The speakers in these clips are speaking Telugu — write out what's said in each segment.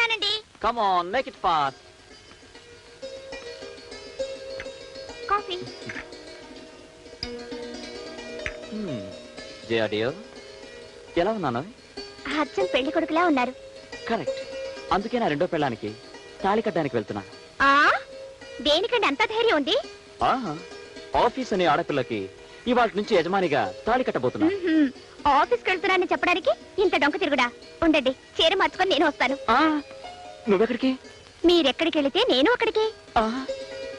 వస్తున్నానండి come on make it fast coffee. Jaya dear ఎలా ఉన్నాను? అచ్చం పెళ్ళి కొడుకులా ఉన్నారు. కరెక్ట్ అందుకే నా రెండో పెళ్ళానికి తాళి కట్టడానికి వెళ్తున్నా. ఆ? దేనికండి అంత ధైర్యం ఉంది? ఆహా. ఆఫీస్ అనే ఆడపిల్లకి ఇవాళ నుంచి యజమానిగా తాళి కట్టబోతున్నా. ఆఫీస్కి వెళ్తున్నానని చెప్పడానికి ఇంత డొంక తిరుగుడా? ఉండండి చీర మార్చుకొని నేను వస్తాను. ఆ, నువ్వెక్కడికి? మీరెక్కడికి వెళితే నేను అక్కడికి.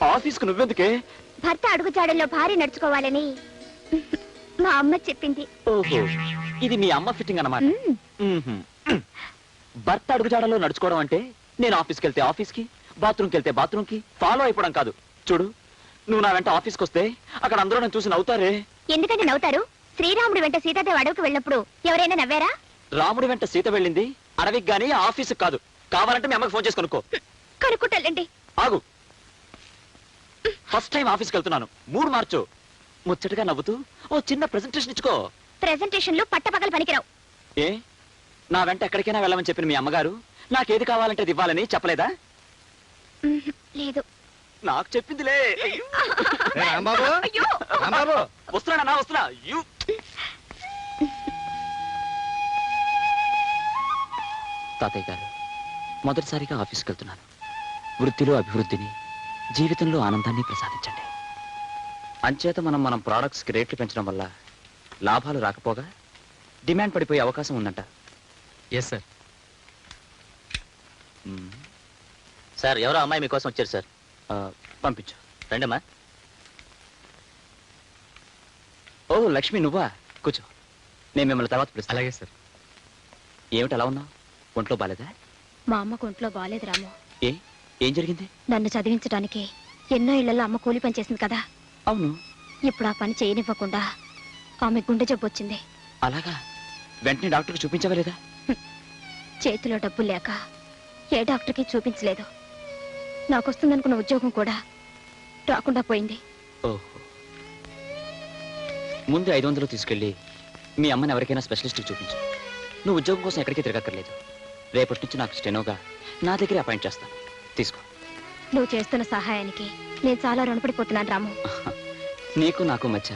ఆఫీస్కు నువ్వెందుకే? భర్త అడుగుజాడల్లో భార్య నడుచుకోవాలని మా అమ్మ చెప్పింది. ఓహో ఇది మీ అమ్మ ఫిట్టింగ్ అన్నమాట. భర్త అడుగుజాడలో నడుచుకోవడం అంటే నేను ఆఫీస్కి వెళ్తే ఆఫీస్కి బాత్రూమ్కి వెళ్తే బాత్రూమ్కి ఫాలో అయిపోవడం కాదు. చూడు నువ్వు నా వెంట ఆఫీస్కి వస్తే అక్కడ అందరూ నన్ను చూసి నవ్వుతారే. ఎందుకంటే నవ్వుతారు? శ్రీరాముడు వెంట సీతాదేవి అడవికి వెళ్ళినప్పుడు ఎవరైనా నవ్వారా? రాముడి వెంట సీత వెళ్ళింది అడవికి గానీ ఆఫీస్కి కాదు. కావాలంటే మీ అమ్మకి ఫోన్ చేసి కనుక్కో. కనుక్కుంటాలండి ఆగు. ఫస్ట్ టైం ఆఫీస్కి వెళ్తున్నాను. మూడు మార్చు. ముచ్చటగా నవ్వుతూ ఓ చిన్న ప్రెజెంటేషన్ ఇచ్చుకో. ప్రెజెంటేషన్లు పట్టపగలు పనికిరావు. ఏ? నా వెంట ఎక్కడికైనా వెళ్ళమని చెప్పిన మీ అమ్మగారు నాకేది కావాలంటే ఇవ్వాలని చెప్పలేదా. లేదు. నాకు చెప్పిందిలే. ఏ రాంబాబు? అయ్యో. రాంబాబు? వస్తున్నాడా నా వస్తున్నా. యు. తాతయ్య గారు మొదటిసారిగా ఆఫీస్కి వెళ్తున్నాను వృత్తిలో అభివృద్ధిని జీవితంలో ఆనందాన్ని ప్రసాదించండి. అంచేత మనం మనం ప్రోడక్ట్స్కి రేట్లు పెంచడం వల్ల లాభాలు రాకపోగా డిమాండ్ పడిపోయే అవకాశం ఉందంట. Yes sir. సార్ ఎవరో అమ్మాయి మీకోసం వచ్చారు సార్. పంపించు. రండమ్మా. ఓ లక్ష్మి నువ్వా? కూర్చో. నేను మిమ్మల్ని తర్వాత పిలుస్తాను అలాగే సార్. ఏమిటి అలా ఉన్నావు? ఒంట్లో బాలేదా? మా అమ్మకు ఒంట్లో బాలేదు రాము. ఏ? ఏం జరిగింది? నన్ను చదివించడానికి ఎన్నో ఇళ్ళలో అమ్మ కూలి పని చేసింది కదా. అవును. ఇప్పుడు ఆ పని చేయనివ్వకుండా ఆమె గుండె జబ్బు వచ్చింది. అలాగా? వెంటనే డాక్టర్కి చూపించవలేదా చేతిలో డబ్బు లేక ఏ డాక్టర్కి చూపించలేదు. నాకు వస్తుందనుకున్న ఉద్యోగం కూడా రాకుండా పోయింది. ఓహో. ముందు ఐదు వందలు తీసుకెళ్ళి మీ అమ్మని ఎవరికైనా స్పెషలిస్ట్కి చూపించు. నువ్వు ఉద్యోగం కోసం ఎక్కడికి తిరగక్కర్లేదు. రేపటి నుంచి నాకు స్టెనోగా నా దగ్గర అపాయింట్ చేస్తాను తీసుకో. నువ్వు చేస్తున్న సహాయానికి నేను చాలా రుణపడిపోతున్నాను రాము. నీకు నాకు మధ్య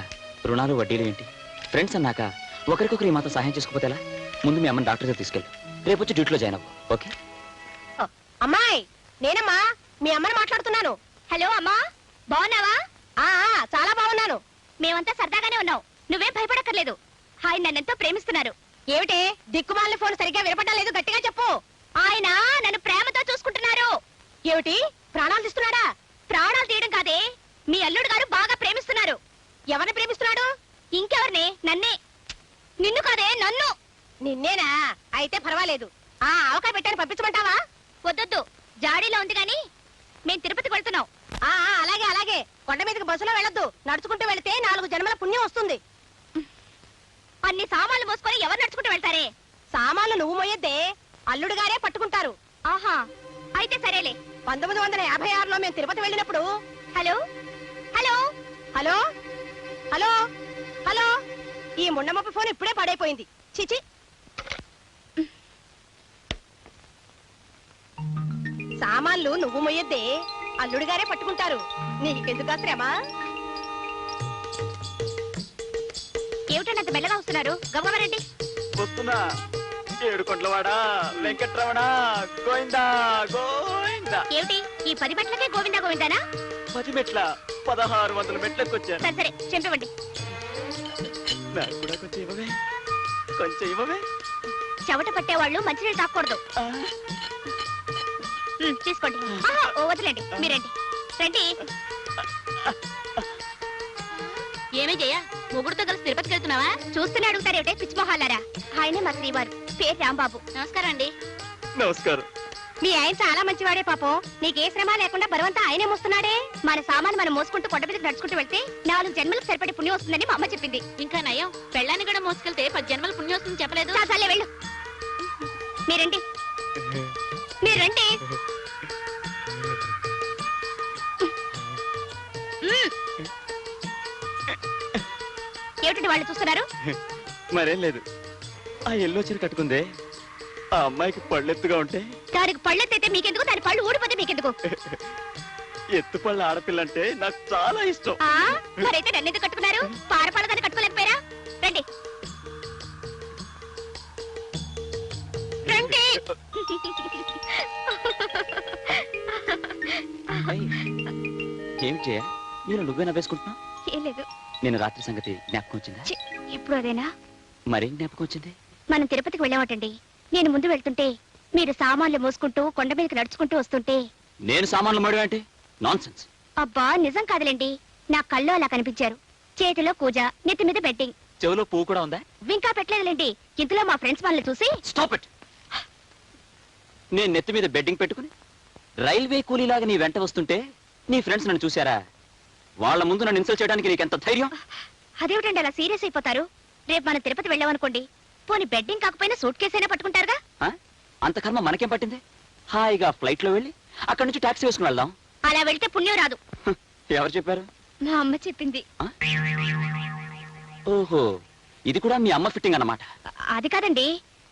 రుణాలు వడ్డీలు ఏంటి? ఫ్రెండ్స్ అన్నాక ఒకరికొకరు ఈ మాత్రం సహాయం చేసుకోపోతే ఎలా? ముందు మీ అమ్మని డాక్టర్ దగ్గర తీసుకెళ్ళు. రేపు వచ్చి డ్యూటీలో జాయిన్ అవ్వు. ఓకే? అమ్మాయి నేనమ్మా. మీ అమ్మని మాట్లాడుతున్నాను. హలో అమ్మా బాగున్నావా? ఆ చాలా బాగున్నాను. మేమంతా సరదాగానే ఉన్నాం. నువ్వే భయపడక్కర్లేదు. ఆయన నన్నెంతో ప్రేమిస్తున్నారు. ఏమిటి దిక్కుమాలిన ఫోన్ సరిగ్గా వినపడడం లేదు గట్టిగా చెప్పు. ఆయన నన్ను ప్రేమతో చూసుకుంటున్నారు. ఏమిటి ప్రాణాలు తీస్తున్నాడా? ప్రాణాలు తీయడం కాదే మీ అల్లుడు గారు బాగా ప్రేమిస్తున్నారు. ఎవరిని ప్రేమిస్తున్నాడు? ఇంకెవరిని? నన్నే. నిన్ను కాదే నన్ను. నిన్నేనా? అయితే పర్వాలేదు. ఆ ఆవకాయ పెట్టాను పంపించమంటావా? వద్దొద్దు. జాడీలో ఉంది కానీ మేం తిరుపతికి వెళ్తున్నాం. ఆ ఆ, అలాగే అలాగే. కొండ మీదకి బస్సులో వెళ్ళొద్దు. నడుచుకుంటూ వెళితే నాలుగు జన్మల పుణ్యం వస్తుంది. అన్ని సామాన్లు మోసుకొని ఎవరు నడుచుకుంటూ వెళ్తారే? సామాన్లు నువ్వు మోయొద్దే. అల్లుడు గారే పట్టుకుంటారు. ఆహా. అయితే సరేలే. పంతొమ్మిది వందల యాభై ఆరులో మేము తిరుపతి వెళ్ళినప్పుడు hello? Hello? Hello? Hello? Hello? ఈ ముండమప్ప ఫోన్ ఇప్పుడే పడైపోయింది. చిచి సామాన్లు నువ్వు మొయ్యొద్దే. అల్లుడు గారే పట్టుకుంటారు. నీకెందుకు శ్రమ? ఏమిటంటే అంత మెల్లగా వస్తున్నారు? గమగమరండి వస్తున్నా. ఏడుకొండలవాడా వెంకట్రమణ గోవిందా గోవిందా. ఏమిటి? ఈ పది మెట్లకే గోవిందా గోవిందానా? పది మెట్ల పదహారు వందల మెట్లెక్కొచ్చాను సరే సరే చెంపివ్వండి. నాకు కూడా కొంచెం ఇవ్వవే. కొంచెం ఇవ్వవే. చెవట పట్టేవాళ్ళు మంచినీళ్ళు తాకూడదు. ఉమ్, తీసుకోండి. ఆహా, ఓ వదిలేండి. మీరండి రండి. ఏమే జయ ముగ్గురుతో కలిసి తిరుపతికి వెళ్తున్నావా? చూస్తూనే అడుగుతారేమిటే పిచ్చిమొహాలారా ఆయనే మా శ్రీవారు. పేరు రాంబాబు. నమస్కారం అండి. నమస్కారం. మీ ఆయన చాలా మంచివాడే పాపం. నీకే శ్రమ లేకుండా బరువంతా ఆయనే మోస్తున్నాడే. మన సామాను మనం మోసుకుంటూ కొండ మీదకి నడుచుకుంటూ వెళ్తే నాలుగు జన్మలకు సరిపడి పుణ్యం వస్తుందని మా అమ్మ చెప్పింది. ఇంకా నయం. పెళ్ళాన్ని కూడా మోసుకెళ్తే పది జన్మల పుణ్యం వస్తుంది చెప్పలేదు. వెళ్ళు. మీరండి మ్మ్. ఏమిటండి వాళ్ళు చూస్తున్నారు? మరేం లేదు. ఆ ఎల్లో చీర కట్టుకుందే. ఆ అమ్మాయికి పళ్ళెత్తుగా ఉంటే. దానికి పళ్ళెత్తైతే మీకెందుకు? దాని పళ్ళు ఊడిపోతే మీకెందుకు? ఎత్తు పళ్ళ ఆడపిల్ల అంటే నాకు చాలా ఇష్టం. ఆ మరైతే నన్ను ఎందుకు కట్టుకున్నారు? పారపాల దాన్ని కట్టుకోలేకపోయారా? రండి. రండి. అయ్, ఏం చేయ నేను నువ్వే నవ్వేసుకుంటున్నా? ఏం లేదు. నేను రాత్రి సంగతి జ్ఞాపకం వచ్చిందా? ఛీ, ఇప్పుడు అదేనా? మరేం జ్ఞాపకం వచ్చింది? మనం తిరుపతికి వెళ్ళామటండి. నేను ముందు వెళ్తుంటే మీరు సామాన్లు మోసుకుంటూ కొండ మీదకి నడుచుకుంటూ వస్తుంటే. నేను సామాన్లు మడి అంటే నాన్ సెన్స్ అబ్బా నిజం కాదులేండి. నా కళ్ళు అలా కనిపించారు. చేతిలో కూజ నెత్తి మీద బెట్టింగ్. చెవిలో పువ్వు కూడా ఉందా? ఇంకా పెట్టలేదులేండి. ఇంతలో మా ఫ్రెండ్స్ వాళ్ళని చూసి స్టాప్ ఇట్ నేను నెత్తి మీద బెడ్డింగ్ పెట్టుకుని రైల్వే కూలీలాగా నీ వెంట వస్తుంటే నీ ఫ్రెండ్స్ నన్ను చూశారా? వాళ్ళ ముందు నన్ను ఇన్సల్ట్ చేయడానికి నీకు ఎంత ధైర్యం? అదేమిటండి అలా సీరియస్ అయిపోతారు? రేపు మనం తిరుపతి వెళ్ళామనుకోండి. పోనీ బెడ్డింగ్ కాకపోయినా సూట్ కేసైనా పట్టుకుంటారుగా? ఆ? అంత కర్మ మనకేం పట్టింది? హాయిగా ఫ్లైట్లో వెళ్ళి అక్కడి నుంచి టాక్సీ వేసుకుని వెళ్దాం. అలా వెళ్తే పుణ్యం రాదు. హ, ఎవరు చెప్పారు? మా అమ్మ చెప్పింది? ఓహో ఇది కూడా మీ అమ్మ ఫిట్టింగ్ అన్నమాట. అది కాదండి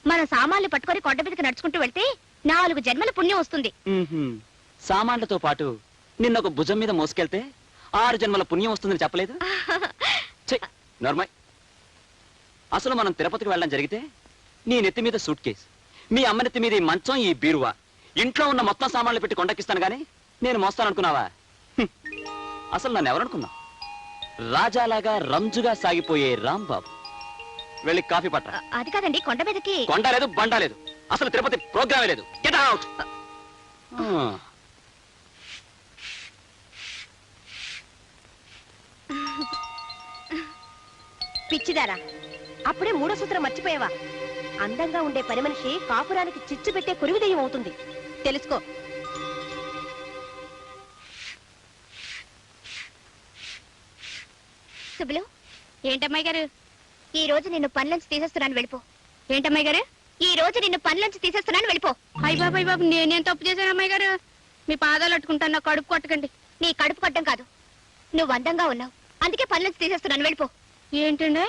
మనం సామాన్లు పట్టుకొని కొండ మీదకి నడుచుకుంటూ వెళ్తే నాలుగు జన్మల పుణ్యం వస్తుంది. సామాన్లతో పాటు నిన్న ఒక భుజం మీద మోసుకెళ్తే ఆరు జన్మల పుణ్యం వస్తుందని చెప్పలేదు? నోర్మయ్. అసలు మనం తిరుపతికి వెళ్ళడం జరిగితే నీ నెత్తి మీద సూట్ కేస్ మీ అమ్మ నెత్తి మీద ఈ మంచం ఈ బీరువా. ఇంట్లో ఉన్న మొత్తం సామాన్లు పెట్టి కొండకిస్తాను గానీ నేను మోస్తాననుకున్నావా. అసలు నన్ను ఎవరనుకున్నావు? రాజాలాగా రంజుగా సాగిపోయే రాంబాబు. వెళ్ళి కాఫీ పట్ట అది కాదండి కొండ మీదకి. కొండ లేదు బండ లేదు. అసలు తిరుపతి ప్రోగ్రామే లేదు. గెట్ అవుట్ పిచ్చిదారా అప్పుడే మూడో సూత్రం మర్చిపోయావా? అందంగా ఉండే పని మనిషి కాపురానికి చిచ్చు పెట్టే కురివిదయం అవుతుంది. తెలుసుకో. సుబ్బులు ఏంటమ్మాయి గారు? ఈ రోజు నిన్ను పనులంచి తీసేస్తున్నాను వెళ్ళిపో. ఏంటమ్మాయి గారు? ఈ రోజు నిన్ను పనులంచి తీసేస్తున్నాను వెళ్ళిపో. అయ్య బాబు అయ్య బాబు నేనేం తప్పు చేశాను అమ్మాయి గారు? మీ పాదాలు అట్టుకుంటాను నా కడుపు కొట్టకండి. నీ కడుపు కొట్టడం కాదు. నువ్వు అందంగా ఉన్నావు. అందుకే పనులంచి తీసేస్తున్నాను వెళ్ళిపో. ఏంటండి?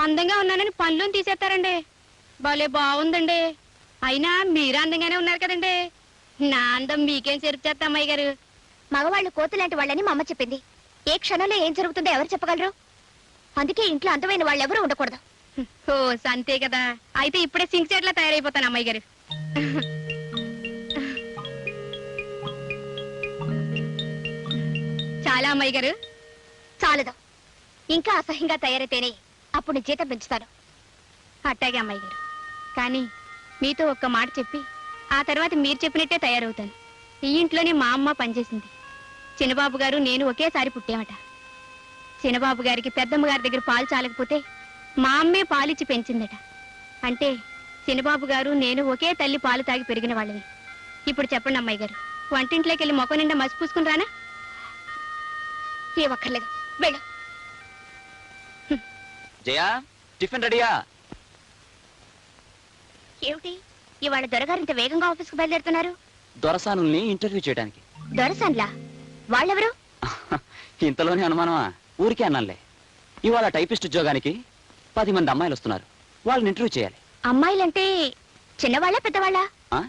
అందంగా ఉన్నానని పనులు తీసేస్తారండి. భలే బాగుందండి. అయినా మీరు అందంగానే ఉన్నారు కదండి. నా అందం మీకేం చెరుపు చేస్తా అమ్మాయి గారు? మగవాళ్ళు కోతులాంటి వాళ్ళని మా అమ్మ చెప్పింది. ఏ క్షణంలో ఏం జరుగుతుందో ఎవరు చెప్పగలరు? అందుకే ఇంట్లో అందమైన వాళ్ళు ఎవరు ఉండకూడదు. ఓ అంతే కదా. అయితే ఇప్పుడే సింక్ చెట్ల తయారైపోతాను అమ్మాయి గారు. చాలా అమ్మాయి గారు. చాలదు. ఇంకా అసహ్యంగా తయారైతేనే అప్పుడు జీతం పెంచుతాను. అట్టాగే అమ్మాయి గారు. కానీ మీతో ఒక్క మాట చెప్పి ఆ తర్వాత మీరు చెప్పినట్టే తయారవుతాను. ఈ ఇంట్లోనే మా అమ్మ పనిచేసింది. చిన్నబాబు గారు నేను ఒకేసారి పుట్టామట. చిన్నబాబు గారికి పెద్దమ్మ గారి దగ్గర పాలు చాలకపోతే మా అమ్మే పాలిచ్చి పెంచిందట. అంటే చిన్నబాబు గారు నేను ఒకే తల్లి పాలు తాగి పెరిగిన వాళ్ళని ఇప్పుడు చెప్పండి అమ్మాయి గారు వంటింట్లోకి వెళ్ళి మొక్క నిండా మసి పూసుకుని రానా? ఏ ఒక్కర్లేదు వెళ్ళు జయా టిఫిన్ రెడీయా? ఏమిటి? ఇవాళ దొరగారు ఇంత వేగంగా ఆఫీస్కి బయలుదేరుతున్నారు? దొరసానుల్ని ఇంటర్వ్యూ చేయడానికి. దొరసన్లా? వాళ్ళెవరు? ఇంతలోనే అనుమానమా? ఊరికే అన్నానులే. ఇవాళ టైపిస్ట్ ఉద్యోగానికి పది మంది అమ్మాయిలు వస్తున్నారు. వాళ్ళని ఇంటర్వ్యూ చేయాలి. అమ్మాయిలంటే చిన్నవాళ్ళ పెద్దవాళ్ళ? ఆ?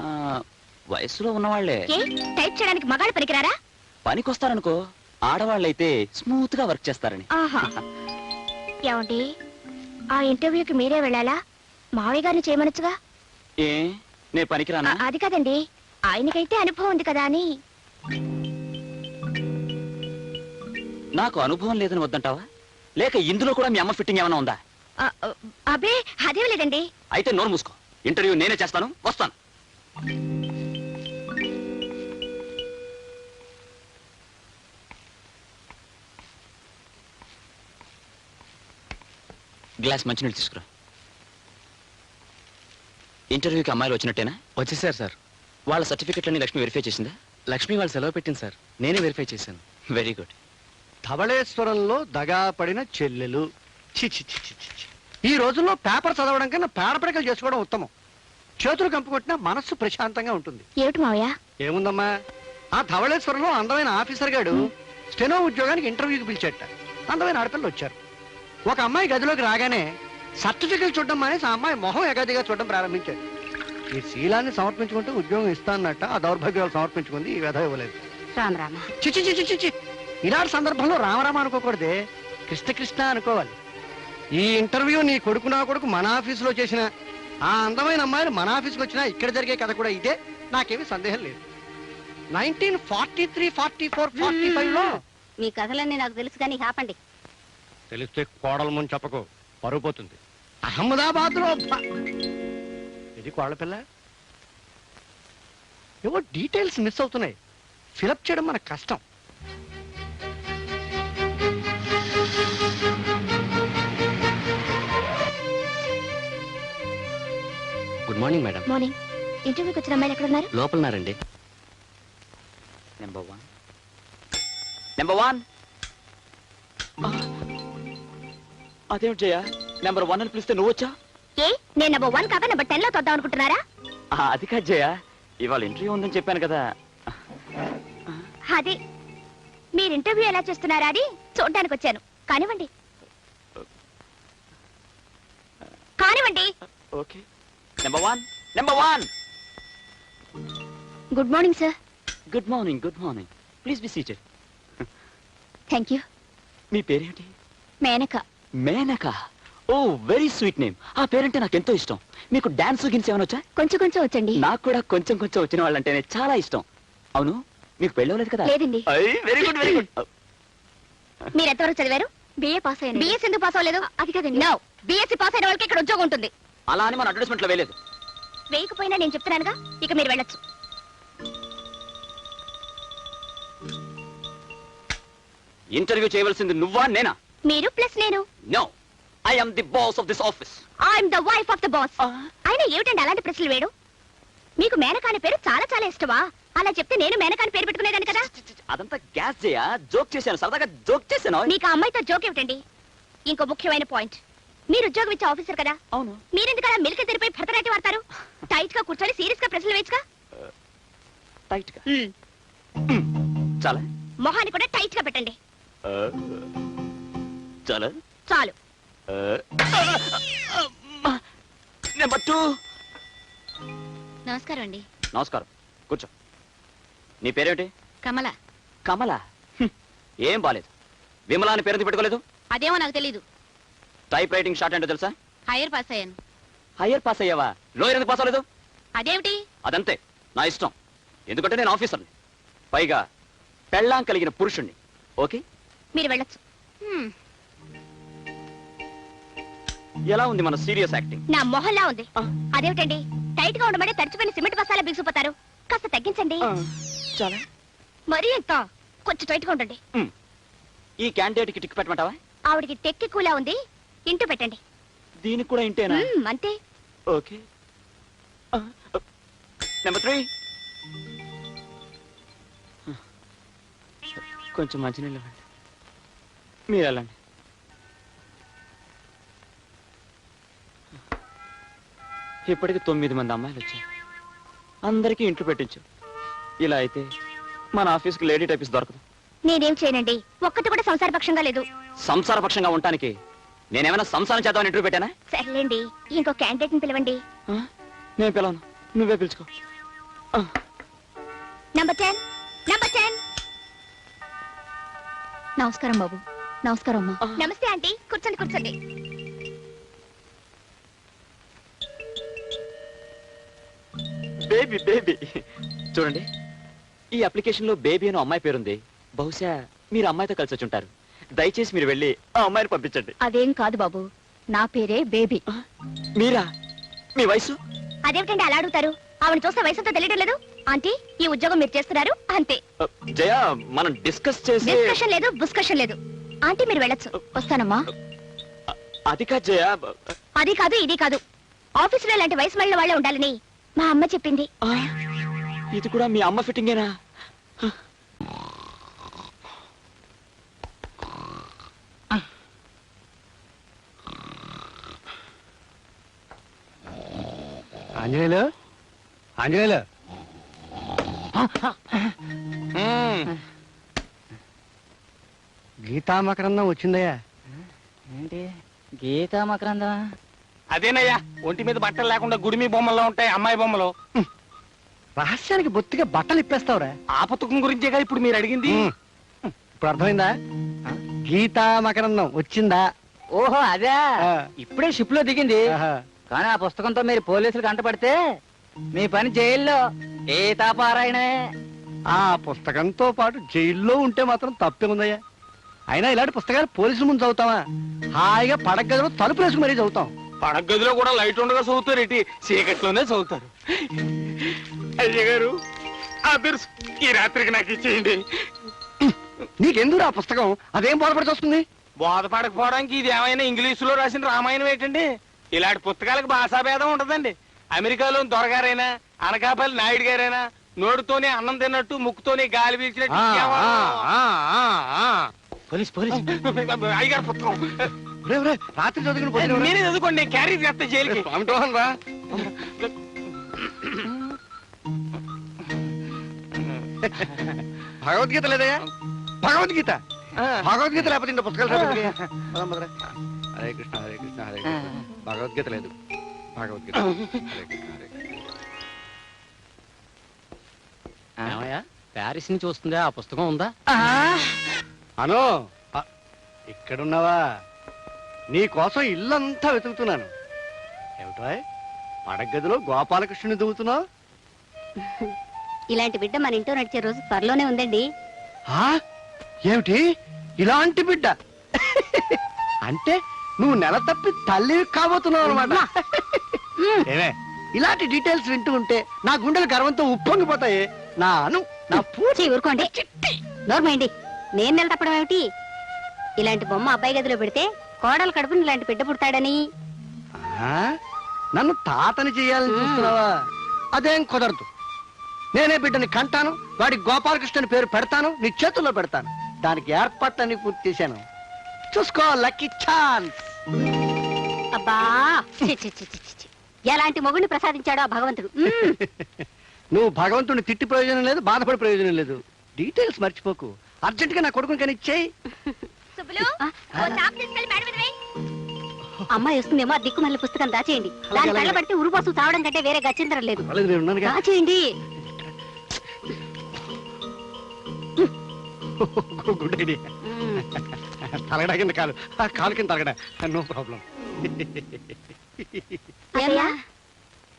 ఆ, వయసులో ఉన్నవాళ్ళే ఏ టైప్ చేయడానికి మగాళ్ళు పనికిరారా? పనికొస్తారనుకో ఆడవాళ్ళైతే స్మూత్గా వర్క్ చేస్తారని. ఆహా. ఏమండి ఆ ఇంటర్వ్యూకి మీరే వెళ్ళాలా? మావయ్య గారిని చేయమనొచ్చుగా? ఏ నే పనికిరానా? ఆ- అది కదండి ఆయనకైతే అనుభవం ఉంది కదా అని. నాకు అనుభవం లేదని వద్దంటావా? లేక ఇందులో కూడా మీ అమ్మ ఫిట్టింగ్ ఏమైనా ఉందా? అబే అదేం లేదండి. అయితే నోరు మూసుకో. ఇంటర్వ్యూ నేనే చేస్తాను. వస్తాను. గ్లాస్ మంచినీళ్ళు తీసుకురా. ఇంటర్వ్యూకి అమ్మాయిలు వచ్చినట్టేనా? వచ్చేసారు సార్. వాళ్ళ సర్టిఫికెట్లన్నీ లక్ష్మి వెరిఫై చేసిందా? లక్ష్మి వాళ్ళు సెలవు పెట్టింది సార్. నేనే వెరిఫై చేశాను. Very good. ధవళేశ్వరంలో దగా పడిన చెల్లెలు. చి చి చి చి చి, చి. ఈ రోజుల్లో పేపర్ చదవడం కన్నా పేడపడకలు చేసుకోవడం ఉత్తమం. చేతులు కంపుకొట్టినా మనస్సు ప్రశాంతంగా ఉంటుంది. ఏమిటి మావయ్య? ఏముందమ్మా? ఆ ధవళేశ్వరంలో అందమైన ఆఫీసర్ గాడు స్టెనో ఉద్యోగానికి ఇంటర్వ్యూకి పిలిచేట అందమైన ఆడపిల్లలు వచ్చారు. ఒక అమ్మాయి గదిలోకి రాగానే సర్టిఫికెట్ చూడడం మానేసి ఆ అమ్మాయి మొహం ఎగాదిగా చూడడం ప్రారంభించాడు. ఈ శీలాన్ని సమర్పించుకుంటే ఉద్యోగం ఇస్తానన్నట్ట ఆ దౌర్భాగ్యాలు సమర్పించుకుంది ఈ వ్యధ ఇవ్వలేదు. రామ రామ. చిచి చిచి చిచి ఇలాంటి సందర్భంలో రామరామ అనుకోకూడదే. కృష్ణ కృష్ణ అనుకోవాలి. ఈ ఇంటర్వ్యూ నీ కొడుకు నా కొడుకు మన ఆఫీసులో చేసిన ఆ అందమైన అమ్మాయిలు మన ఆఫీస్కి వచ్చినా ఇక్కడ జరిగే కథ కూడా ఇదే. నాకేమీ సందేహం లేదు. Nineteen forty three forty four forty ఫైవ్లో మీ కథలన్నీ నాకు తెలుసు కానీ ఆపండి. తెలిస్తే కోడల ముందు చెప్పకు. పరుగు పోతుంది. అహ్మదాబాద్లో ఇది కోడల పిల్ల? ఏవో డీటెయిల్స్ మిస్ అవుతున్నాయి. ఫిలప్ చేయడం మన కష్టం. గుడ్ మార్నింగ్ మేడం మార్నింగ్ ఇంటర్వ్యూకి వచ్చిన అమ్మాయిలు ఎక్కడ ఉన్నారు లోపలన్నారండి నెంబర్ వన్ నెంబర్ వన్ అదేమిటి జయ? నెంబర్ వన్ అని పిలిస్తే నువ్వు వచ్చా? ఏ? నేను నెంబర్ వన్ కాక నెంబర్ టెన్లో తొద్దాం అనుకుంటున్నారా? అది కాదు జయ. ఇవాళ ఇంటర్వ్యూ ఉందని చెప్పాను కదా. అదే. మీరు ఇంటర్వ్యూ ఎలా చేస్తున్నారా అని చూడడానికి వచ్చాను. కానివ్వండి. కానివ్వండి. Okay. Number one number one good morning sir good morning good morning please be seated thank you మీ పేరేంటి? Menaka. Menaka. Oh very sweet name ఆ పేరంటే నాకు ఎంతో ఇష్టం. మీకు డాన్స్ గిన్స్ ఏమైనా వచ్చా? కొంచెం కొంచెం వచ్చండి. నాకు కూడా కొంచెం కొంచెం వచ్చిన వాళ్ళంటేనే చాలా ఇష్టం. అవును మీకు పెళ్ళవలేదు కదా? లేదండి. వెరీ గుడ్ వెరీ గుడ్ మీరు ఎంతవరకు చదివారు? బిఏ పాస్ అయ్యాను బిఎస్ ఎందుకు పాస్ అవ్వలేదు? అది కదండి. నో బిఎస్సి పాస్ అయిన వాళ్ళకి ఇక్కడ ఉద్యోగం ఉంటుంది. అలా అని మన అడ్వర్టైస్మెంట్లో వేయలేదు. వేయకపోయినా నేను చెప్తున్నానుగా ఇక మీరు వెళ్ళొచ్చు. ఇంటర్వ్యూ చేయవలసింది నువ్వా నేనా? మీరు ప్లస్ నేను. No I am the boss of this office I'm the wife of the boss అయినా ఏమిటండి అలాంటి ప్రశ్నలు వేడు మీకు మేనకాని పేరు చాలా చాలా ఇష్టమా? అలా చెప్తే నేను మేనకాని పేరు పెట్టుకునేదాన్ని కదా? అదంతా గ్యాస్ చేయా. జోక్ చేశాను సరదాగా జోక్ చేశాను. మీకు ఆ అమ్మాయితో జోక్ ఏమిటండి? ఇంకో ముఖ్యమైన పాయింట్. మీరు ఉద్యోగం ఇచ్చే ఆఫీసర్ కదా? అవును. మీరెందుకు అలా మిల్క్ తెరిపోయి భరతనాట్యం వాడతారు టైట్గా కూర్చొని సీరియస్గా ప్రశ్నలు వేయచ్చుగా టైట్గా చాలా? మొహాన్ని కూడా టైట్గా పెట్టండి చాలా? చాలు. Number two. నమస్కారం అండి. నమస్కారం. కూర్చో. నీ పేరేమిటి? కమల. కమల. ఏం బాలేదు. విమలా అని పేరు పెట్టుకోలేదు? అదేమో నాకు తెలీదు. టైప్ రైటింగ్ షార్ట్ ఏంటో తెలుసా? హైయర్ పాస్ అయ్యాను. హయ్యర్ పాస్ అయ్యావా? లోయర్ ఎందుకు పాస్ అవ్వలేదు? అదేమిటి? అదంతే నా ఇష్టం. ఎందుకంటే నేను ఆఫీసర్ని. పైగా పెళ్ళాం కలిగిన పురుషుణ్ణి. ఓకే? మీరు వెళ్ళొచ్చు. ఎలా ఉంది మన సీరియస్ యాక్టింగ్? నా మొహల్లా ఉంది. అదేమిటండి? టైట్గా ఉండమంటే తడిచిపోయిన సిమెంట్ బస్సాలా బిగుసిపోతారు. కాస్త తగ్గించండి. చాలా. మరీ ఎంత కొంచెం టైట్గా ఉండండి ఈ క్యాండిడేట్కి టిక్ పెట్టమంటావా? ఆవిడికి టెక్కి కూలా ఉంది. ఇంటూ పెట్టండి. దీనికి కూడా ఇంటేనా? మ్మ్, అంతే. ఓకే. Number three. కొంచెం మంచినీళ్ళు ఇవ్వండి. మీరు వెళ్ళండి. ఇప్పటికి తొమ్మిది మంది అమ్మాయిలు వచ్చారు. అందరికీ ఇంట్లో పెట్టించు. ఇలా అయితే మన ఆఫీస్కి లేడీ టైపిస్ దొరకదు. నేనేం చేయనండి? ఒక్కటి కూడా సంసారపక్షంగా లేదు. సంసారపక్షంగా ఉండటానికి నేనేమైనా సంసారం చేద్దామని ఇంటర్వ్యూ పెట్టానా? సర్లేండి ఇంకో క్యాండిడేట్ని పిలవండి. ఆ? నేను పిలవను. నువ్వే పిలుచుకో. ఆ. నంబర్ టెన్ నంబర్ టెన్ నమస్కారం బాబు. నమస్కారం అమ్మా. నమస్తే ఆంటీ. కూర్చోండి కూర్చోండి. బేబీ బేబీ చూడండి ఈ అప్లికేషన్లో బేబీ అని అమ్మాయి పేరుంది. బహుశా మీరు అమ్మాయితో కలిసి వచ్చి ఉంటారు దయచేసి మీరు వెళ్ళి ఆ అమ్మాయిని పంపించండి. అదేం కాదు బాబు. నా పేరే బేబీ. మీరా? మీ వయసు? అదేమిటండి అలా అడుగుతారు? ఆవిడ చూస్తే వయసుతో తెలియడం లేదు. ఆంటీ ఈ ఉద్యోగం మీరు చేస్తున్నారు? అంతే. జయ మనం డిస్కస్ చేసి డిస్కషన్ లేదు బుస్కషన్ లేదు. ఆంటీ మీరు వెళ్ళొచ్చు. వస్తానమ్మా. అది కాదు జయ. అది కాదు ఇది కాదు. ఆఫీసులో ఇలాంటి వయసు మళ్ళీ వాళ్ళే ఉండాలని మా అమ్మ చెప్పింది. ఇది కూడా మీ అమ్మ ఫిట్టింగేనా? ఆంజనేయులు? ఆంజనేయులు? గీతా మకరందం వచ్చిందయ్యా. ఏంటి? గీతా మకరందా అదేనయ్యా ఒంటి మీద బట్టలు లేకుండా గుడిమి బొమ్మల్లో ఉంటాయి అమ్మాయి బొమ్మలు. రహస్యానికి బొత్తిగా బట్టలు ఇప్పేస్తావురా. ఆ పుస్తకం గురించేగా ఇప్పుడు మీరు అడిగింది. ఇప్పుడు అర్థమైందా? గీతా మకరందం వచ్చిందా? ఓహో అదే. ఇప్పుడే షిప్లో దిగింది. కానీ ఆ పుస్తకంతో మీరు పోలీసులు కంటపడితే మీ పని జైల్లో. గీతా పారాయణమే ఆ పుస్తకంతో పాటు జైల్లో ఉంటే మాత్రం తప్పే ఉందయ్యా అయినా ఇలాంటి పుస్తకాలు పోలీసుల ముందు చదువుతావా? హాయిగా పడక గదిలో తలుపు వేసుకుని మరీ చదువుతాం పడక గదిలో కూడా లైట్ ఉండగా చదువుతారు ఇటు చీకట్లోనే చదువుతారు. అయ్య గారు ఆ ఈ రాత్రికి నాకు ఇచ్చేయండి. నీకెందుకు ఆ పుస్తకం? అదేం బోధపడి వస్తుంది బోధపడకపోవడానికి ఇది ఏమైనా ఇంగ్లీషులో రాసిన రామాయణం ఏంటండి? ఇలాంటి పుస్తకాలకు భాషాభేదం ఉండదండి. అమెరికాలో దొరగారైనా అనకాపల్లి నాయుడు గారైనా నోటితోనే అన్నం తిన్నట్టు ముక్కుతోనే గాలి పీల్చినట్టు కేవలం- పోలీస్ పోలీస్. అయ్యగారు పుస్తకం. రాత్రి చదువుకుని చదువుకోండి క్యారీ చేస్తే జైలుకి. భగవద్గీత లేదయ్యా? భగవద్గీత? భగవద్గీత లేకపోతే ఇంత పుస్తకాలు. హరే కృష్ణ హరే కృష్ణ హరే కృష్ణ. భగవద్గీత లేదు. భగవద్గీత. ఏమయ్యా? ప్యారిస్ నుంచి వస్తుందా? ఆ పుస్తకం ఉందా? అను ఇక్కడున్నావా? నీ కోసం ఇల్లంతా వెతుకుతున్నాను. ఏమిటో పడగదిలో గోపాలకృష్ణుని దువ్వుతున్నావు? ఇలాంటి బిడ్డ మన ఇంట్లో నడిచే రోజు త్వరలోనే ఉందండి. ఆ? ఏమిటి? ఇలాంటి బిడ్డ? అంటే నువ్వు నెల తప్పి తల్లి కాబోతున్నావు అనమాట ఏమే? ఇలాంటి డీటెయిల్స్ వింటూ ఉంటే నా గుండెలు గర్వంతో ఉప్పొంగిపోతాయి. నా అను నా పూచి ఊరుకోండి. నోర్మైండి నేను నెల తప్పడం ఏమిటి? ఇలాంటి బొమ్మ అబ్బాయి గదిలో పెడితే కోడలు కడుపుని ఇలాంటి బిడ్డ పుడతాడని. ఆ? నన్ను తాతని చేయాలని చూస్తున్నావా? అదేం కుదరదు. నేనే బిడ్డని కంటాను వాడి గోపాలకృష్ణని పేరు పెడతాను నీ చేతుల్లో పెడతాను. దానికి ఏర్పాట్లన్నీ పూర్తి చేశాను. చూసుకో లక్కీ ఛాన్స్. అబ్బా! చి, చి, చి, చి, చి, చి. ఎలాంటి మొగుడిని ప్రసాదించాడో ఆ భగవంతుడు? మ్మ్. నువ్వు భగవంతుని తిట్టి ప్రయోజనం లేదు బాధపడే ప్రయోజనం లేదు. డీటెయిల్స్ మర్చిపోకు. అర్జెంట్గా నా కొడుకుని కానీ ఇచ్చేయి. అమ్మాయి వస్తుందేమో ఆ దిక్కు మళ్ళీ పుస్తకం దాచేయండి. దాని అలాగే. కళ్ళ పడితే ఉరుపోసు తావడం కంటే వేరే గచ్చిందరం లేదు. అలాగే నేను ఉన్నానుగా. దాచేయండి. Good idea. మ్మ్. తలగడా కింద కాలు. ఆ కాలు కింద తలగడా. No problem.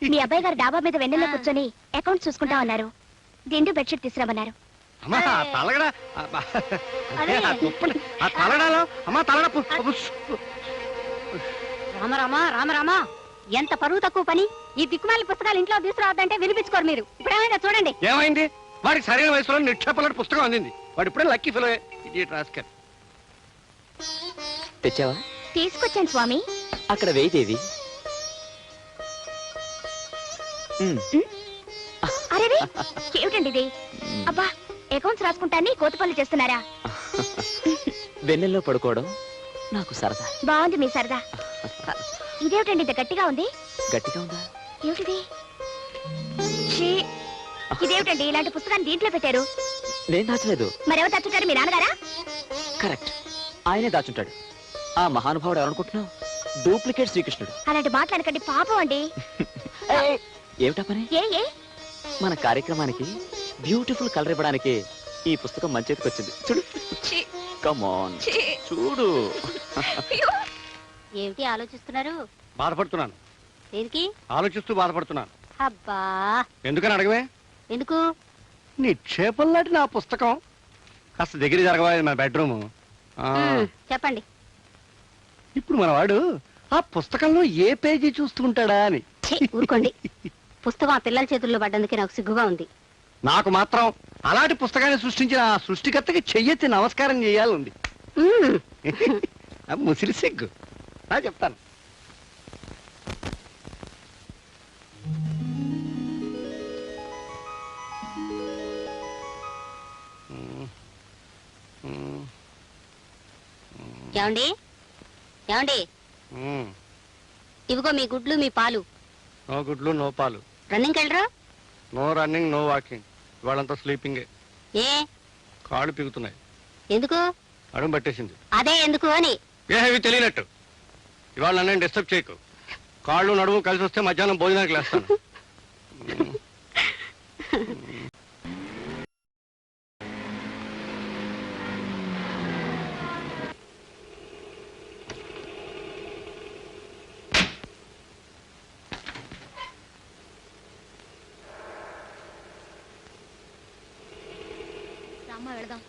మీ అబ్బాయి గారు డాబా మీద వెన్నెల్లో కూర్చొని అకౌంట్ చూసుకుంటా ఉన్నారు. దిండు బెడ్షీట్ తీసుకురమ్మన్నారు అమ్మా ఆ తలగడా. ఆ, బా, అదే. ఆ తుప్పని, ఆ తలగడాలో? అమ్మా తలగడ పు- పు- రామ రామ రామ రామ. ఎంత పరువు తక్కువ పని? ఈ దిక్కుమాలి పుస్తకాలు ఇంట్లో తీసుకురావద్దంటే వినిపించుకోరు మీరు. ఇప్పుడేమైనా చూడండి. ఏమైంది? వాడికి సరైన వయసులో నిక్షేపలాంటి పుస్తకం అందింది. వాడు ఇప్పుడే లక్కీ ఫిలో రాస్కర్. తెచ్చావా? తీసుకొచ్చాను స్వామి. అక్కడ వెయిదేవి అరే ఏమిటండి ఇది? అబ్బా అకౌంట్స్ రాసుకుంటాన్ని కోతపల్లి చేస్తున్నారా? వెన్నెల్లో పడుకోవడం నాకు సరదా. బాగుంది మీ సరదా. ఇదేమిటండి ఇంత గట్టిగా ఉంది? గట్టిగా ఉందా? ఏమిటిది? ఛీ, ఇదేమిటండి? ఇలాంటి పుస్తకాన్ని దీంట్లో పెట్టారు. నేను దాచలేదు. మరెవరు తచ్చుంటారు మీ నాన్నగారా? కరెక్ట్. ఆయనే దాచుంటాడు. ఆ మహానుభావుడు ఎవరనుకుంటున్నావు? డూప్లికేట్ శ్రీకృష్ణుడు. అలాంటి మాటలు అనకండి పాపం అండి. ఏమిటా పని? ఏ ఏ? మన కార్యక్రమానికి బ్యూటిఫుల్ కలర్ ఇవ్వడానికి ఈ పుస్తకం మంచి వచ్చింది. చూడు. కమాన్ చూడు. ఏమిటి ఆలోచిస్తున్నారు? బాధపడుతున్నాను. దేనికి? ఆలోచిస్తూ బాధపడుతున్నాను. అబ్బా. ఎందుకని అడగవే? ఎందుకు? నిక్షేపంలాంటి నా పుస్తకం. కాస్త దగ్గర జరగవాలి మన బెడ్రూమ్. చెప్పండి. ఇప్పుడు మన వాడు ఆ పుస్తకంలో ఏ పేజీ చూస్తుంటాడా అని. ఛీ, ఊరుకోండి. పుస్తకం ఆ పిల్లల చేతుల్లో పడ్డందుకే నాకు సిగ్గుగా ఉంది. నాకు మాత్రం అలాంటి పుస్తకాన్ని సృష్టించిన ఆ సృష్టికర్తకి చెయ్యెత్తి నమస్కారం చేయాలి మ్మ్, ముసిరి సిగ్గు. చెప్తాను. ఏమండి? ఏమండి? ఇవిగో మీ గుడ్లు మీ పాలు. నో గుడ్లు నో పాలు. రన్నింగ్ వెళ్ళరా నో రన్నింగ్ నో వాకింగ్. వాళ్ళంతా స్లీపింగే. ఏ? కాళ్ళు పీకుతున్నాయి ఎందుకు? అడుగు పట్టేసింది. అదే ఎందుకు అని. ఏవి తెలియనట్టు. ఇవాళ నన్ను డిస్టర్బ్ చేయకు. కాళ్ళు నడుము కలిసి వస్తే మధ్యాహ్నం భోజనానికి లేస్తాను. రామ్మ వెళదాం.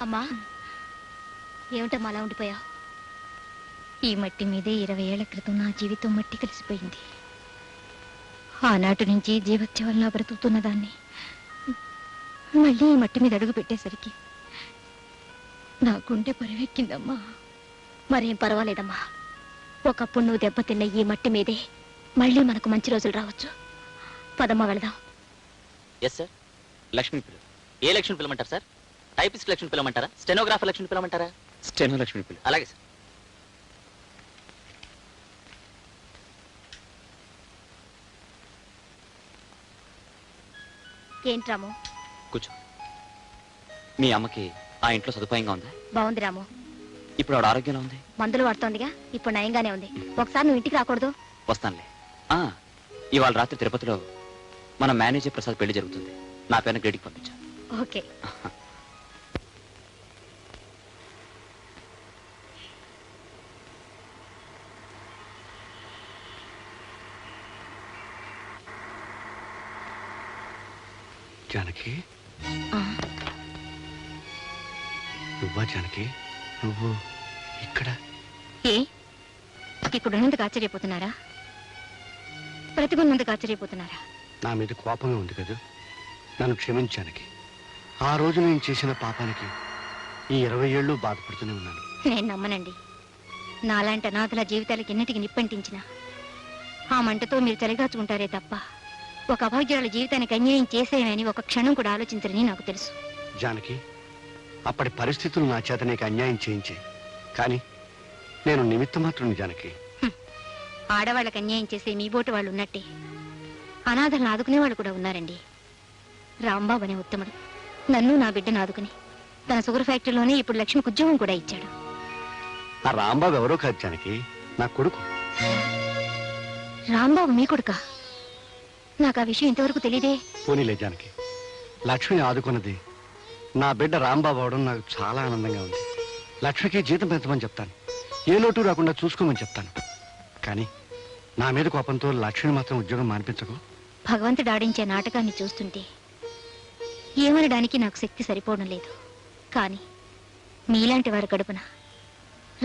అమ్మా ఏమిటమ్మా అలా ఉండిపోయావు? ఈ మట్టి మీదే ఇరవై ఏళ్ళ క్రితం నా జీవితం మట్టి కలిసిపోయింది. ఆనాటి నుంచి జీవత్యవల్లా బ్రతుకుతున్న దాన్ని మళ్ళీ ఈ మట్టి మీద అడుగు పెట్టేసరికి నా గుండె పరివెక్కిందమ్మా. మరేం పర్వాలేదమ్మా. ఒకప్పుడు నువ్వు దెబ్బతిన్న ఈ మట్టి మీదే మళ్ళీ మనకు మంచి రోజులు రావచ్చు. పదమ్మా వెళదాం. ఎస్ సార్ లక్ష్మి పిల్ల. ఏ లక్ష్మి పిలమంటారు సార్ టైపిస్ట్ లక్ష్మి పిలమంటారా స్టెనోగ్రాఫర్ లక్ష్మి పిలమంటారా స్టెనో లక్ష్మి పిల్ల అలాగే సార్ ఏంటి రాము? కూర్చో. మీ అమ్మకి ఆ ఇంట్లో సదుపాయంగా ఉందా? బాగుంది రాము. ఇప్పుడు ఆవిడ ఆరోగ్యంలో ఉంది? మందులు వాడుతోందిగా? ఇప్పుడు నయంగానే ఉంది. ఒకసారి నువ్వు ఇంటికి రాకూడదు. వస్తానులే. ఆ, ఇవాళ రాత్రి తిరుపతిలో మన మేనేజర్ ప్రసాద్ పెళ్ళి జరుగుతుంది. నా పేరున గ్రేడికి పంపించా ఓకే. జానకి? నువ్వా జానకి? నువ్వు ఇక్కడ? ఏ? ఇక్కడ ఉన్నందుకు ఆశ్చర్యపోతున్నారా? బ్రతికున్నందుకు ఆశ్చర్యపోతున్నారా? నా మీద కోపంగా ఉంది కదా. నన్ను క్షమించానికి ఆ రోజు నేను చేసిన పాపానికి ఈ ఇరవై ఏళ్ళు బాధపడుతూనే ఉన్నాను. నేను నమ్మనండి. నాలాంటి అనాథల జీవితాలకి ఎన్నిటికి నిప్పంటించిన ఆ మంటతో మీరు చలిగాచుకుంటారే తప్ప ఒక అభాగ్యురాల జీవితానికి అన్యాయం చేసేయమని ఒక క్షణం కూడా ఆలోచించరని నాకు తెలుసు. జానకి అప్పటి పరిస్థితులు నా చేత నీకు అన్యాయం చేయించే. కానీ నేను నిమిత్త మాత్రం జానకి. ఆడవాళ్ళకి అన్యాయం చేసే మీ బోటు వాళ్ళు ఉన్నట్టే. అనాథలను ఆదుకునే వాళ్ళు కూడా ఉన్నారండి. రాంబాబు అనే ఉత్తముడు. నన్ను నా బిడ్డను ఆదుకుని తన షుగర్ ఫ్యాక్టరీలోనే ఇప్పుడు లక్ష్మికి ఉద్యోగం కూడా ఇచ్చాడు. ఆ రాంబాబు ఎవరో కాదు జానకి. నా కొడుకు. రాంబాబు మీ కొడుక? నాకు ఆ విషయం ఇంతవరకు తెలియదే పోనీలే జానకి. లక్ష్మిని ఆదుకున్నది నా బిడ్డ రాంబాబు అవడం నాకు చాలా ఆనందంగా ఉంది. లక్ష్మికి జీతం పెంచమని చెప్తాను. ఏ లోటు రాకుండా చూసుకోమని చెప్తాను. కానీ నా మీద కోపంతో లక్ష్మిని మాత్రం ఉద్యోగం మానిపించకు. భగవంతుడు ఆడించే నాటకాన్ని చూస్తుంటే ఏమనడానికి నాకు శక్తి సరిపోవడం లేదు. కానీ మీలాంటి వారి గడుపున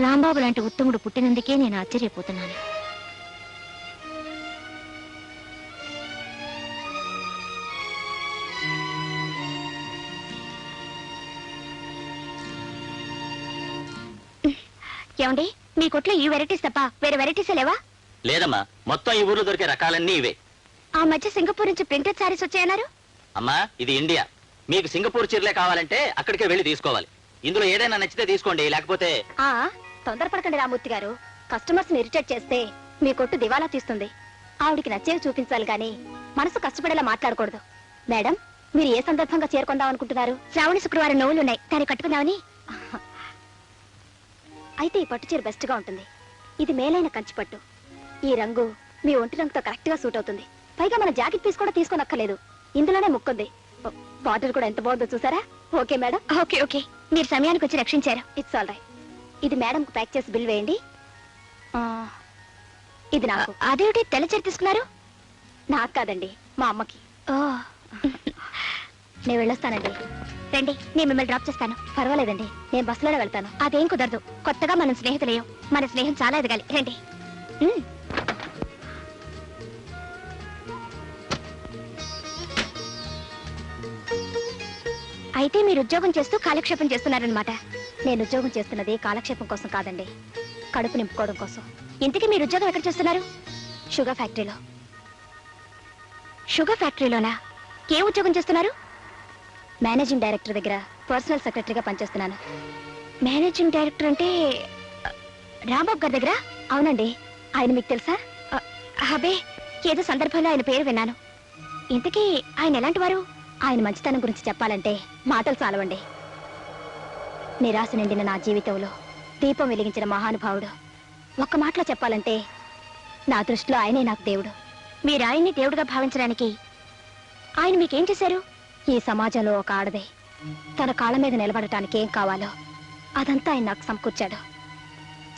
రాంబాబు లాంటి ఉత్తముడు పుట్టినందుకే నేను ఆశ్చర్యపోతున్నాను. ఏమండి? మీ కొట్లో ఈ వెరైటీస్ తప్ప వేరే వెరైటీస్ లేవా? లేదమ్మా మొత్తం ఈ ఊర్లో దొరికే రకాలన్నీ ఇవే. ఆ మధ్య సింగపూర్ నుంచి ప్రింటెడ్ సారీస్ వచ్చాయన్నారు? అమ్మా ఇది ఇండియా. మీకు సింగపూర్ చీరలే కావాలంటే అక్కడికే వెళ్ళి తీసుకోవాలి. ఇందులో ఏదైనా నచ్చితే తీసుకోండి లేకపోతే ఆ తొందరపడకండి రామూర్తి గారు. కస్టమర్స్ని ఇరిటేట్ చేస్తే మీ కొట్టు దివాలా తీస్తుంది. ఆవిడికి నచ్చేవి చూపించాలి గాని మనసు కష్టపడేలా మాట్లాడకూడదు. మేడం మీరు ఏ సందర్భంగా చేరుకుందాం అనుకుంటున్నారు? శ్రావణ శుక్రవారం నవ్వులు ఉన్నాయి దాన్ని కట్టుకుందామని? అయితే ఈ పట్టు చీర బెస్ట్గా ఉంటుంది. ఇది మేలైన కంచి పట్టు ఈ రంగు మీ ఒంటి రంగుతో కరెక్ట్గా సూట్ అవుతుంది. పైగా మన జాకెట్ పీస్ కూడా తీసుకోనక్కర్లేదు. ఇందులోనే ముక్కుంది. బార్డర్ కూడా ఎంత బాగుందో చూసారా? Okay madam. Okay okay. మీరు సమయానికి వచ్చి రక్షించారు. It's all right. ఇది మేడం ప్యాక్ చేసి బిల్ వేయండి. ఆ, ఇది నాకు. అదేమిటి? తెల్లచీర తీసుకున్నారు? నాకు కాదండి మా అమ్మకి. నేను వెళ్ళొస్తానండి. రండి నేను మిమ్మల్ని డ్రాప్ చేస్తాను. పర్వాలేదండి నేను బస్సులోనే వెళ్తాను. అదేం కుదరదు. కొత్తగా మనం స్నేహితులేయం మన స్నేహం చాలా ఎదగాలి. రండి. ఉమ్. అయితే మీరు ఉద్యోగం చేస్తూ కాలక్షేపం చేస్తున్నారనమాట నేను ఉద్యోగం చేస్తున్నది కాలక్షేపం కోసం కాదండి. కడుపు నింపుకోవడం కోసం. ఇంతకీ మీరు ఉద్యోగం ఎక్కడ చేస్తున్నారు? షుగర్ ఫ్యాక్టరీలో. షుగర్ ఫ్యాక్టరీలోనా? ఏ ఉద్యోగం చేస్తున్నారు? మేనేజింగ్ డైరెక్టర్ దగ్గర పర్సనల్ సెక్రటరీగా పనిచేస్తున్నాను. మేనేజింగ్ డైరెక్టర్ అంటే రాంబాబు గారి దగ్గర? అవునండి. ఆయన మీకు తెలుసా? అబే ఏదో సందర్భంలో ఆయన పేరు విన్నాను. ఇంతకీ ఆయన ఎలాంటి వారు? ఆయన మంచితనం గురించి చెప్పాలంటే మాటలు చాలవండి. నిరాశ నిండిన నా జీవితంలో దీపం వెలిగించిన మహానుభావుడు ఒక్క మాటలో చెప్పాలంటే నా దృష్టిలో ఆయనే నాకు దేవుడు. మీరు ఆయన్ని దేవుడుగా భావించడానికి ఆయన మీకేం చేశారు? ఈ సమాజంలో ఒక ఆడదే తన కాళ్ళ మీద నిలబడటానికి ఏం కావాలో అదంతా ఆయన నాకు సమకూర్చాడు.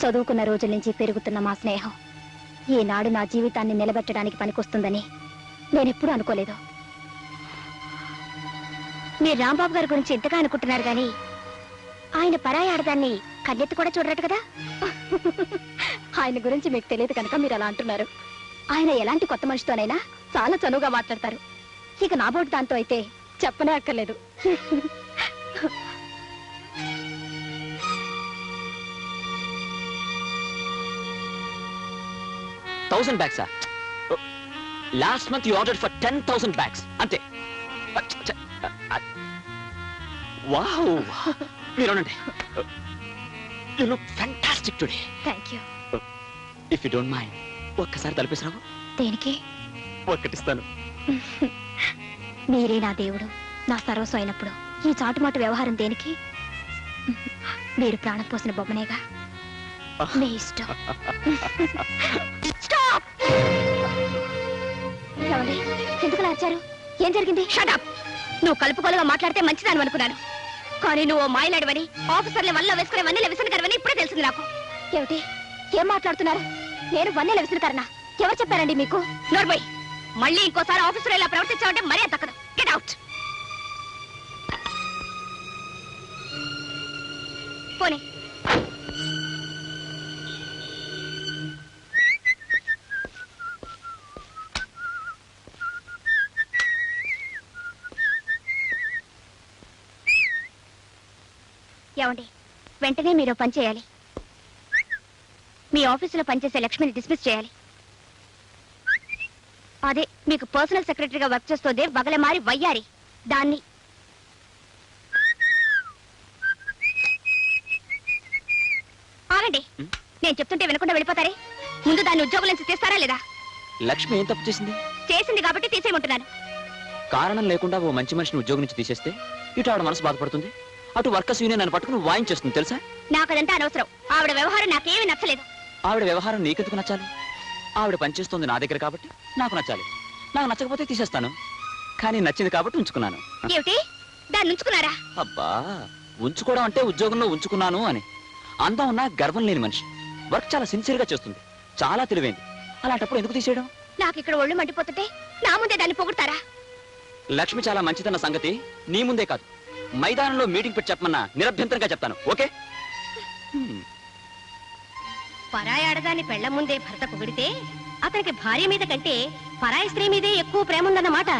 చదువుకున్న రోజుల నుంచి పెరుగుతున్న మా స్నేహం ఈనాడు నా జీవితాన్ని నిలబెట్టడానికి పనికొస్తుందని నేనెప్పుడూ అనుకోలేదు. మీరు రాంబాబు గారి గురించి ఎంతగా అనుకుంటున్నారు గాని ఆయన పరాయి ఆడదాన్ని కన్నెత్తి కూడా చూడరట కదా? ఆయన గురించి మీకు తెలియదు కనుక మీరు అలా అంటున్నారు. ఆయన ఎలాంటి కొత్త మనిషితోనైనా చాలా చనువుగా మాట్లాడతారు. ఇక నా బోటు దాంతో అయితే చెప్పనే అక్కర్లేదు. Thousand బ్యాగ్సా? Last month you order for ten thousand bags. అంతే. వావ్. మీరు అనండి you look fantastic today thank you if you don't mind ఒక్కసారి తలపేసిరావు? దేనికి? ఒక్కటిస్తాను. మీరే నా దేవుడు నా సర్వస్వం అయినప్పుడు. ఈ చాటుమాటు వ్యవహారం దేనికి? మీరు ప్రాణం పోసిన బొమ్మనేగా? మీ ఇష్టం. ఎందుకు అరిచారు ఏం జరిగింది? షటప్ నువ్వు కలుపుకోలుగా మాట్లాడితే మంచిదాని అనుకున్నాను. కానీ నువ్వు ఓ మాయలాడివని ఆఫీసర్ల వల్ల వేసుకునే వన్నెల విసనకరవని ఇప్పుడే తెలిసింది నాకు. ఏమిటి? ఏం మాట్లాడుతున్నారు? నేను వన్నెల విసనకరనా ఎవరు చెప్పారండి మీకు? నోర్బై మళ్ళీ ఇంకోసారి ఆఫీసర్ ఇలా ప్రవర్తించావంటే మరీ తక్కదు గెట్ అవుట్ ఏమండి? వెంటనే మీరు పని చేయాలి. మీ ఆఫీసులో పనిచేసే లక్ష్మిని డిస్మిస్ చేయాలి. అదే మీకు పర్సనల్ సెక్రటరీగా వర్క్ చేస్తుంది బగలమారి వయ్యారి. దాన్ని. ఆగండి? నేను చెప్తుంటే వినకుండా వెళ్ళిపోతారే? ముందు దాన్ని ఉద్యోగం నుంచి తీస్తారా లేదా? లక్ష్మి ఏం తప్పు చేసింది? చేసింది కాబట్టి తీసేయమంటున్నాను. కారణం లేకుండా ఓ మంచి మనిషిని ఉద్యోగం నుంచి తీసేస్తే ఇటు ఆవిడ మనసు బాధపడుతుంది. అటు వర్కర్స్ యూనియన్ నన్ను పట్టుకుని వాయించేస్తుంది తెలుసా? నాకు అదంతా అనవసరం. ఆవిడ వ్యవహారం నాకేమీ నచ్చలేదు. ఆవిడ వ్యవహారం నీకెందుకు నచ్చాలి? ఆవిడ పనిచేస్తుంది నా దగ్గర కాబట్టి నాకు నచ్చాలి. నాకు నచ్చకపోతే తీసేస్తాను. కానీ నచ్చింది కాబట్టి ఉంచుకున్నాను. ఏమిటి? దాన్ని ఉంచుకున్నారా? అబ్బా ఉంచుకోవడం అంటే ఉద్యోగంలో ఉంచుకున్నాను అని. అందం ఉన్న గర్వం లేని మనిషి. వర్క్ చాలా సిన్సియర్గా చేస్తుంది. చాలా తెలివైంది. అలాంటప్పుడు ఎందుకు తీసేయడం? నాకు ఇక్కడ ఒళ్ళు మండిపోతుంటే నా ముందే దాన్ని పొగుడతారా? లక్ష్మి చాలా మంచిదన్న సంగతి నీ ముందే కాదు. మైదానంలో మీటింగ్ పెట్టి చెప్పమన్నా నిరభ్యంతరంగా చెప్తాను ఓకే? పరాయి ఆడదాన్ని పెళ్ళ ముందే భర్త పొగిడితే అతనికి భార్య మీద కంటే పరాయి స్త్రీ మీదే ఎక్కువ ప్రేమ ఉందన్నమాట.